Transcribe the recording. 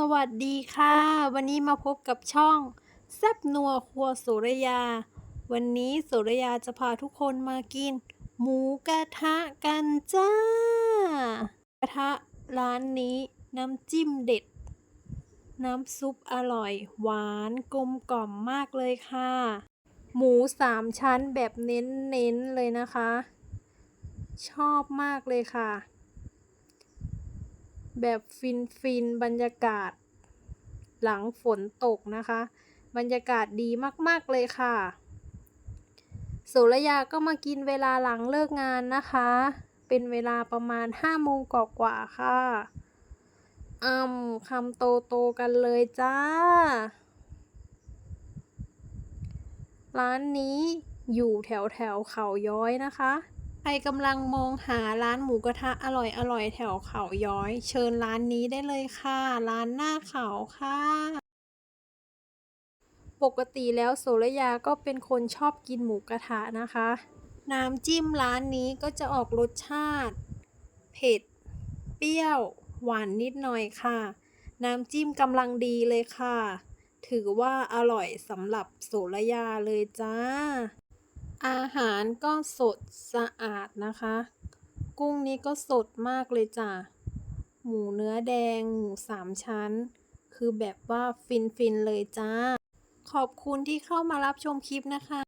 สวัสดีค่ะ วันนี้มาพบกับช่องแซบนัวครัวสุรยา วันนี้สุรยาจะพาทุกคนมากิน หมูกระทะกันจ้า กระทะร้านนี้น้ำจิ้มเด็ด น้ำซุปอร่อย หวานกลมกล่อมมากเลยค่ะ หมูสามชั้นแบบเน้นๆเลยนะคะ ชอบมากเลยค่ะ แบบฟินฟินบรรยากาศ หลังฝนตกนะคะ บรรยากาศดีมาก ๆ เลยค่ะสุรยาก็มากินเวลาหลังเลิกงานนะคะ เป็นเวลาประมาณ5โมงกว่าๆค่ะอ่ำคำโตโตๆกันเลยจ้า ร้านนี้อยู่แถวแถวเขาย้อยนะคะ ครกำลังมองหาร้านหมูกระทะอร่อยอร่อยแถวเขาย้อย เชิญร้านนี้ได้เลยค่ะ ร้านหน้าเขาค่ะ ปกติแล้วโสระยาก็เป็นคนชอบกินหมูกระทะนะคะ น้ำจิ้มร้านนี้ก็จะออกรสชาติ เผ็ด เปรี้ยว หวานนิดหน่อยค่ะ น้ำจิ้มกำลังดีเลยค่ะ ถือว่าอร่อยสำหรับโสระยาเลยจ้า อาหารก็สดสะอาดนะคะ กุ้งนี้ก็สดมากเลยจ้ะ หมูเนื้อแดง หมูสามชั้น คือแบบว่าฟินๆเลยจ้า ขอบคุณที่เข้ามารับชมคลิปนะคะ